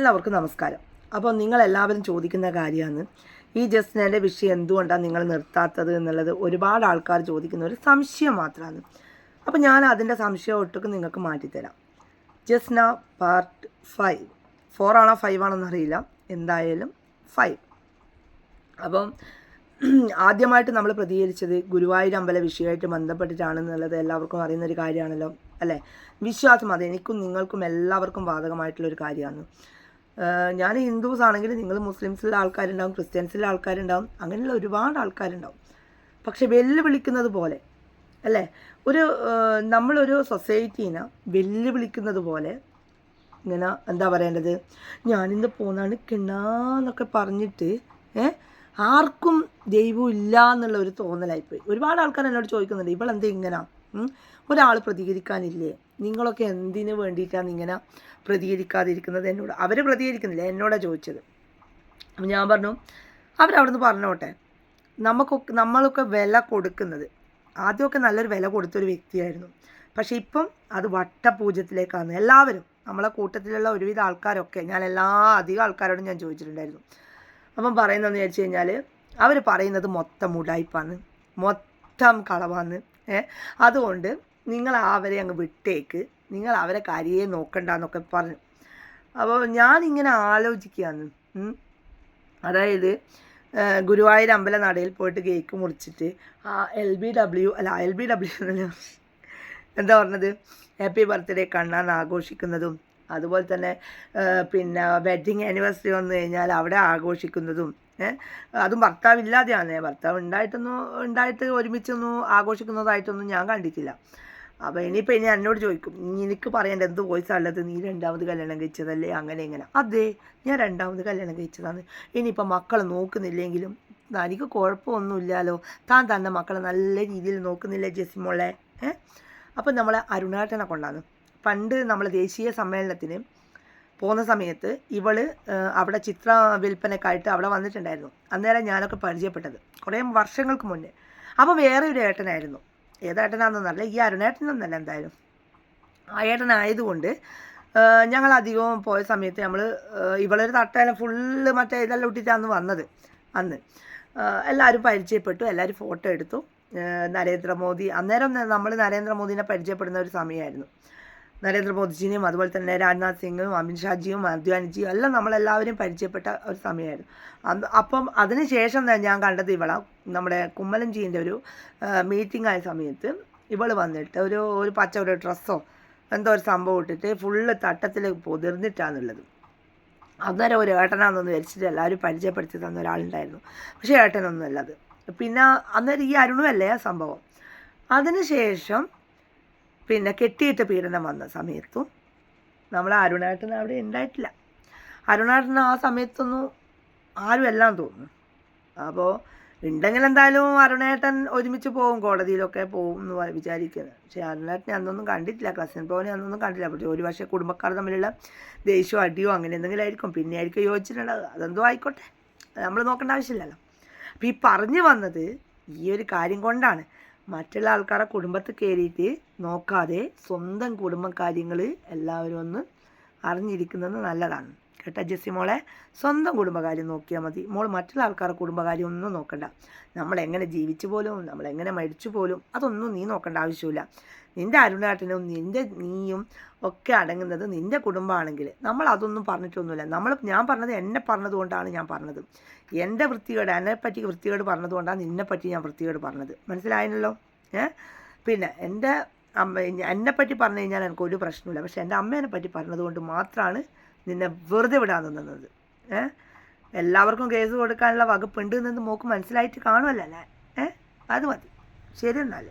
എല്ലാവർക്കും നമസ്കാരം. അപ്പോൾ നിങ്ങൾ എല്ലാവരും ചോദിക്കുന്ന കാര്യമാണ് ഈ ജസ്നയുടെ വിഷയം എന്തുകൊണ്ടാണ് നിങ്ങൾ നിർത്താത്തത് എന്നുള്ളത് ഒരുപാട് ആൾക്കാർ ചോദിക്കുന്ന ഒരു സംശയം മാത്രമാണ്. അപ്പോൾ ഞാൻ അതിന്റെ സംശയം ഒട്ടൊക്കെ നിങ്ങൾക്ക് മാറ്റിത്തരാം. Jasna part five. ഫോർ ആണോ ഫൈവ് ആണോ എന്നറിയില്ല എന്തായാലും ഫൈവ്. അപ്പം ആദ്യമായിട്ട് നമ്മൾ പ്രതികരിച്ചത് ഗുരുവായൂർ അമ്പല വിഷയമായിട്ട് ബന്ധപ്പെട്ടിട്ടാണെന്നുള്ളത് എല്ലാവർക്കും അറിയുന്ന ഒരു കാര്യമാണല്ലോ അല്ലേ? വിശ്വാസം അത് എനിക്കും നിങ്ങൾക്കും എല്ലാവർക്കും ബാധകമായിട്ടുള്ളൊരു കാര്യമാണ്. ഞാൻ ഹിന്ദുസ് ആണെങ്കിൽ നിങ്ങൾ മുസ്ലിംസിലെ ആൾക്കാരുണ്ടാവും ക്രിസ്ത്യൻസിലെ ആൾക്കാരുണ്ടാവും അങ്ങനെയുള്ള ഒരുപാട് ആൾക്കാരുണ്ടാവും. പക്ഷെ വെല്ലുവിളിക്കുന്നത് പോലെ അല്ലേ? ഒരു നമ്മളൊരു സൊസൈറ്റീനെ വെല്ലുവിളിക്കുന്നത് പോലെ ഇങ്ങനെ എന്താ പറയേണ്ടത്? ഞാനിന്ന് പോന്നാണ് കിണ്ണാന്നൊക്കെ പറഞ്ഞിട്ട് ആർക്കും ദൈവം ഇല്ല എന്നുള്ള ഒരു തോന്നലായിപ്പോയി. ഒരുപാട് ആൾക്കാർ എന്നോട് ചോദിക്കുന്നുണ്ട് ഇവളെന്താ ഇങ്ങനെ? ഒരാൾ പ്രതികരിക്കാനില്ലേ? നിങ്ങളൊക്കെ എന്തിനു വേണ്ടിയിട്ടാണ് ഇങ്ങനെ പ്രതികരിക്കാതിരിക്കുന്നത് എന്നോട്? അവർ പ്രതികരിക്കുന്നില്ല എന്നോടാണ് ചോദിച്ചത്. ഞാൻ പറഞ്ഞു അവരവിടുന്ന് പറഞ്ഞോട്ടെ. നമുക്കൊക്കെ നമ്മളൊക്കെ വില കൊടുക്കുന്നത് ആദ്യമൊക്കെ നല്ലൊരു വില കൊടുത്തൊരു വ്യക്തിയായിരുന്നു. പക്ഷേ ഇപ്പം അത് വട്ടപൂജ്യത്തിലേക്കാണ്. എല്ലാവരും നമ്മളെ കൂട്ടത്തിലുള്ള ഒരുവിധ ആൾക്കാരൊക്കെ ഞാൻ എല്ലാ അധികം ആൾക്കാരോടും ഞാൻ ചോദിച്ചിട്ടുണ്ടായിരുന്നു. അപ്പം പറയുന്നതെന്ന് വെച്ച് കഴിഞ്ഞാൽ അവർ പറയുന്നത് മൊത്തം ഉടായ്പാണ് മൊത്തം കളവാണ് ഏ? അതുകൊണ്ട് നിങ്ങൾ അവരെ അങ്ങ് വിട്ടേക്ക്. നിങ്ങൾ അവരെ കാര്യയെ നോക്കണ്ടെന്നൊക്കെ പറഞ്ഞു. അപ്പോൾ ഞാനിങ്ങനെ ആലോചിക്കുകയാണ് ഉം. അതായത് ഗുരുവായൂർ അമ്പല നടയിൽ പോയിട്ട് കേക്ക് മുറിച്ചിട്ട് ആ എൽ ബി ഡബ്ല്യു അല്ല എൽ ബി ഡബ്ല്യു എന്താ പറഞ്ഞത്? ഹാപ്പി ബർത്ത്ഡേ കണ്ണാൻ ആഘോഷിക്കുന്നതും അതുപോലെ തന്നെ പിന്നെ വെഡ്ഡിങ് ആനിവേഴ്സറി വന്നു കഴിഞ്ഞാൽ അവിടെ ആഘോഷിക്കുന്നതും അതും ഭർത്താവില്ലാതെയാണ് ഭർത്താവ് ഉണ്ടായിട്ടൊന്നും ഉണ്ടായിട്ട് ഒരുമിച്ചൊന്നും ആഘോഷിക്കുന്നതായിട്ടൊന്നും ഞാൻ കണ്ടിട്ടില്ല. അപ്പോൾ ഇനിയിപ്പോൾ ഇനി എന്നോട് ചോദിക്കും "ഇനി എനിക്ക് പറയേണ്ട എന്ത് വോയിസ് ഉള്ളത്? നീ രണ്ടാമത് കല്യാണം കഴിച്ചതല്ലേ? അങ്ങനെ ഇങ്ങനെ. അതെ ഞാൻ രണ്ടാമത് കല്യാണം കഴിച്ചതാണ്. ഇനിയിപ്പോൾ മക്കൾ നോക്കുന്നില്ലെങ്കിലും എനിക്ക് കുഴപ്പമൊന്നുമില്ലല്ലോ. താൻ തന്നെ മക്കളെ നല്ല രീതിയിൽ നോക്കുന്നില്ലേ ജെസിമോളെ ഏഹ് അപ്പം നമ്മളെ അരുണാട്ടനെ കൊണ്ടാണ്. പണ്ട് നമ്മൾ ദേശീയ സമ്മേളനത്തിന് പോകുന്ന സമയത്ത് ഇവൾ അവിടെ ചിത്ര വിൽപ്പനക്കായിട്ട് അവിടെ വന്നിട്ടുണ്ടായിരുന്നു. അന്നേരം ഞാനൊക്കെ പരിചയപ്പെട്ടത് കുറേ വർഷങ്ങൾക്ക് മുന്നേ. അപ്പോൾ വേറെ ഒരു ഏട്ടനായിരുന്നു ഏതേട്ടനാണെന്നല്ല ഈ അരുണേട്ടനൊന്നല്ല എന്തായാലും. ആ ഏട്ടനായതുകൊണ്ട് ഞങ്ങൾ അധികവും പോയ സമയത്ത് നമ്മൾ ഇവളൊരു തട്ടേനെ ഫുള്ള് മറ്റേ ഇതെല്ലാം ഇട്ടിട്ടാണ് വന്നത് അന്ന്. എല്ലാവരും പരിചയപ്പെട്ടു എല്ലാവരും ഫോട്ടോ എടുത്തു. നരേന്ദ്രമോദി അന്നേരം നമ്മൾ നരേന്ദ്രമോദിനെ പരിചയപ്പെടുന്ന ഒരു സമയമായിരുന്നു നരേന്ദ്രമോദിജിനെയും അതുപോലെ തന്നെ രാജ്നാഥ് സിംഗും അമിത്ഷാജിയും അദ്വാനിജിയും എല്ലാം നമ്മളെല്ലാവരും പരിചയപ്പെട്ട ഒരു സമയമായിരുന്നു. അപ്പം അതിനുശേഷം ഞാൻ കണ്ടത് ഇവള നമ്മുടെ കുമ്മലൻജീന്റെ ഒരു മീറ്റിംഗ് ആയ സമയത്ത് ഇവൾ വന്നിട്ട് ഒരു ഒരു പച്ച ഒരു ഡ്രസ്സോ എന്തോ ഒരു സംഭവം ഇട്ടിട്ട് ഫുള്ള് തട്ടത്തിൽ പൊതിർന്നിട്ടാണുള്ളത്. അന്നേരം ഒരു ഏട്ടനാണെന്ന് വിചാരിച്ചിട്ട് എല്ലാവരും പരിചയപ്പെടുത്തി തന്ന ഒരാളുണ്ടായിരുന്നു. പക്ഷേ ഏട്ടനൊന്നും അല്ലത് പിന്നെ അന്നേരം ഈ അരുണുമല്ലേ ആ സംഭവം? അതിനുശേഷം പിന്നെ കെട്ടിയിട്ട് പീഡനം വന്ന സമയത്തും നമ്മൾ അരുണേട്ടൻ അവിടെ ഉണ്ടായിട്ടില്ല. അരുണേട്ടൻ ആ സമയത്തൊന്നും ആരും എല്ലാം തോന്നുന്നു അപ്പോൾ ഉണ്ടെങ്കിൽ എന്തായാലും അരുണേട്ടൻ ഒരുമിച്ച് പോകും കോടതിയിലൊക്കെ പോകും എന്ന് വിചാരിക്കുന്നത് പക്ഷേ അരുണേട്ടനെ അന്നൊന്നും കണ്ടിട്ടില്ല കസിൻ പോനെ അന്നൊന്നും കണ്ടില്ല പക്ഷേ ഒരു പക്ഷേ കുടുംബക്കാർ തമ്മിലുള്ള ദേഷ്യമോ അടിയോ അങ്ങനെ എന്തെങ്കിലും ആയിരിക്കും. പിന്നെ ആയിരിക്കും യോജിച്ചിട്ടുണ്ടാവുക അതെന്തോ ആയിക്കോട്ടെ. നമ്മൾ നോക്കേണ്ട ആവശ്യമില്ലല്ലോ. അപ്പോൾ ഈ പറഞ്ഞു വന്നത് ഈ ഒരു കാര്യം കൊണ്ടാണ്. മറ്റുള്ള ആൾക്കാരുടെ കുടുംബത്തിൽ കയറിയിട്ട് നോക്കാതെ സ്വന്തം കുടുംബ കാര്യങ്ങൾ എല്ലാവരും ഒന്ന് അറിഞ്ഞിരിക്കുന്നത് നല്ലതാണ്. കേട്ടോ ജെസ്സി മോളെ സ്വന്തം കുടുംബകാര്യം നോക്കിയാൽ മതി. മോൾ മറ്റുള്ള ആൾക്കാരുടെ കുടുംബകാര്യം ഒന്നും നോക്കണ്ട. നമ്മളെങ്ങനെ ജീവിച്ചു പോലും നമ്മളെങ്ങനെ മരിച്ചു പോലും അതൊന്നും നീ നോക്കേണ്ട ആവശ്യമില്ല. നിന്റെ അരുണാട്ടനും നിന്റെ നീയും ഒക്കെ അടങ്ങുന്നത് നിന്റെ കുടുംബമാണെങ്കിൽ നമ്മൾ അതൊന്നും പറഞ്ഞിട്ടൊന്നുമില്ല. നമ്മൾ ഞാൻ പറഞ്ഞത് എന്നെ പറഞ്ഞതുകൊണ്ടാണ് ഞാൻ പറഞ്ഞത്. എന്റെ വൃത്തികേട് എന്നെപ്പറ്റി വൃത്തികേട് പറഞ്ഞതുകൊണ്ടാണ് നിന്നെപ്പറ്റി ഞാൻ വൃത്തികേട് പറഞ്ഞത്. മനസ്സിലായല്ലോ? ഏ? പിന്നെ എന്റെ അമ്മ എന്നെപ്പറ്റി പറഞ്ഞു കഴിഞ്ഞാൽ എനിക്ക് ഒരു പ്രശ്നമില്ല പക്ഷേ എന്റെ അമ്മേനെ പറ്റി പറഞ്ഞതുകൊണ്ട് മാത്രമാണ് നിന്നെ വെറുതെ വിടാൻ നിന്നത്. ഏഹ് എല്ലാവർക്കും കേസ് കൊടുക്കാനുള്ള വകുപ്പുണ്ട് എന്ന് മോക്ക് മനസ്സിലായിട്ട് കാണുമല്ലോ അല്ലേ ഏഹ് അത് മതി. ശരി എന്നാൽ